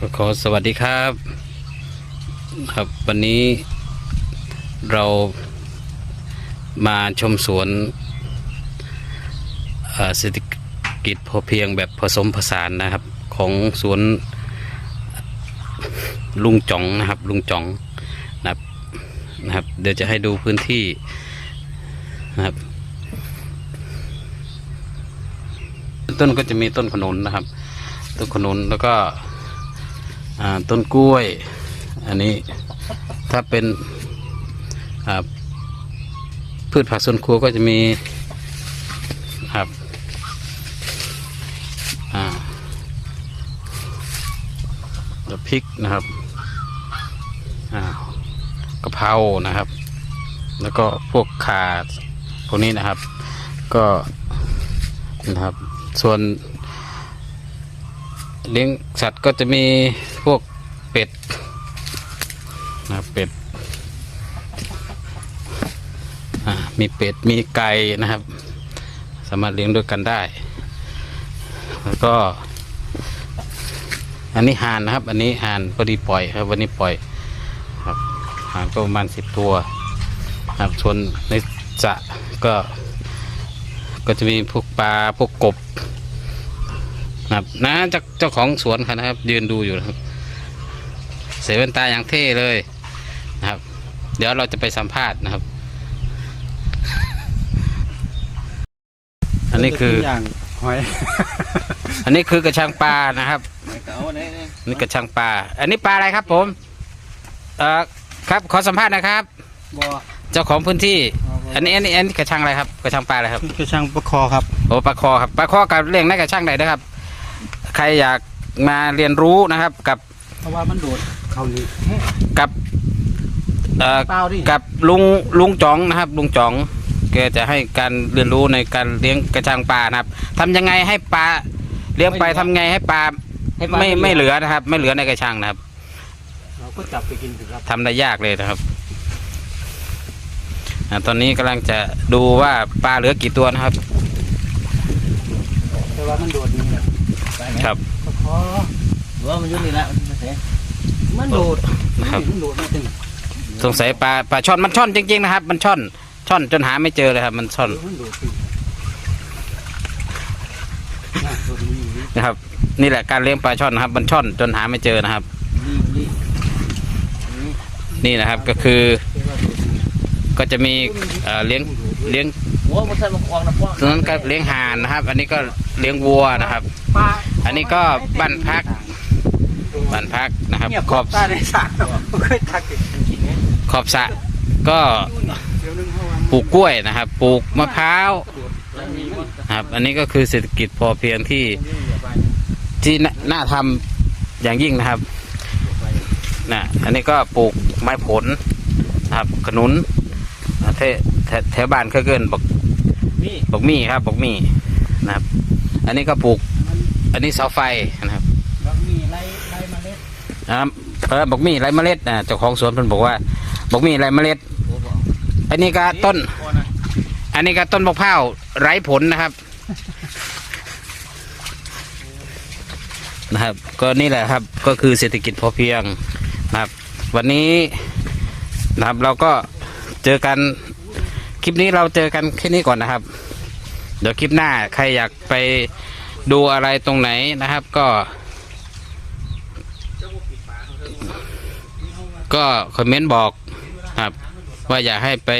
ก็ขอสวัสดีครับ ครับวันนี้เรามาชมสวนเอ่อเศรษฐกิจพอเพียงแบบผสมผสานนะครับ ของสวนลุงจ่องนะครับ ลุงจ่องนะครับนะครับ เดี๋ยวจะให้ดูพื้นที่นะครับ ต้นก็จะมีต้นขนุนนะครับ ต้นขนุนแล้วก็ ต้นกล้วย อันนี้ถ้าเป็นพืชผักสวนครัวก็จะมีครับอ่าแล้วพริกนะครับอ่ากะเพรานะครับ แล้วก็พวกข่าพวกนี้นะครับ ก็นะครับส่วนเลี้ยงสัตว์ก็จะมี เป็ดนะเป็ดมีเป็ดมีไก่นะครับ สามารถเลี้ยงด้วยกันได้ แล้วก็ อันนี้ห่านนะครับ อันนี้ห่านพอดีปล่อยครับวันนี้ปล่อยครับห่านก็ประมาณสิบตัวครับส่วนในสระก็ ก็จะมีพวกปลาพวกกบครับนะเจ้าเจ้าของสวนครับนะครับยืนดูอยู่ครับ เสเวนตาอย่างเท่เลยนะครับ เดี๋ยวเราจะไปสัมภาษณ์นะครับ อันนี้คือ อย่างหอยอันนี้คือกระชังปลานะครับเอาไหนนี่กระชังปลา อันนี้ปลาอะไรครับผม เอ่อครับขอสัมภาษณ์นะครับ บ่อเจ้าของพื้นที่ อันนี้อันนี้อันนี้กระชังอะไรครับกระชังปลาอะไรครับ คือช่างประคอครับ โอ้ปลาคอครับปลาคอกับเลี้ยงในกระชังไหนนะครับ ใครอยากมาเรียนรู้นะครับ กับเพราะว่ามันโดด เขานี่กับเอ่อเปล่าดิกับลุงลุงจ๋องนะครับ ลุงจ๋องแกจะให้การเรียนรู้ในการเลี้ยงกระชังปลานะครับทำยังไงให้ปลาเลี้ยงไปทำไงให้ปลาไม่ไม่เหลือนะครับ ไม่เหลือในกระชังนะครับเราก็จับไปกินถึงครับ ทำได้ยากเลยนะครับอ่าตอนนี้กำลังจะดูว่าปลาเหลือกี่ตัวนะครับ แต่ว่ามันโดดนี่แหละครับประคอหรือว่ามันอยุ่นี่ละมันเสีย มันโดดครับ มันโดดมาถึงสงสัยปลาปลาช่อนมันช่อนจริงๆนะครับ มันช่อน ช่อนจนหาไม่เจอเลยครับ มันช่อนมันโดดถึงน่ะโดดนี่นี่นะครับ นี่แหละการเลี้ยงปลาช่อนนะครับ มันช่อนจนหาไม่เจอนะครับ นี่นี่นี่นะครับก็คือก็จะมีเอ่อเลี้ยงเลี้ยงหัวมันใส่มาควางนะพ่อตรงนั้นก็เลี้ยงห่านนะครับ อันนี้ก็เลี้ยงวัวนะครับ ปลาอันนี้ก็บ้านพัก บ้านพักนะครับเงียบขอบตาในสระเนาะบ่เคยทักอีกขอบสระก็เดี๋ยวนึงเขาว่าปลูกกล้วยนะครับ ปลูกมะพร้าวนะครับ อันนี้ก็คือเศรษฐกิจพอเพียงที่ที่น่าน่าทำอย่างยิ่งนะครับนะอันนี้ก็ปลูกไม้ผลนะครับขนุนอ่าแถแถแถวบ้านเขาเกินบอกนี่บอกมี่ครับบอกมี่นะครับ อันนี้ก็ปลูก อันนี้เสาไฟนะครับบางมีไรไร นะครับเออบอกมีไรเมล็ดนะเจ้าของสวนเพิ่นบอกว่าบอกมีไรเมล็ด อันนี้ก็ต้น อันนี้ก็ต้นมะพร้าวไร้ผลนะครับ นะครับ ก็นี่แหละครับก็คือเศรษฐกิจพอเพียงนะครับ วันนี้นะครับเราก็เจอกันคลิปนี้เราเจอกันแค่นี้ก่อนนะครับ เดี๋ยวคลิปหน้าใครอยากไปดูอะไรตรงไหนนะครับ ก็ ก็คอมเมนต์บอกครับ ว่าอยากให้ไป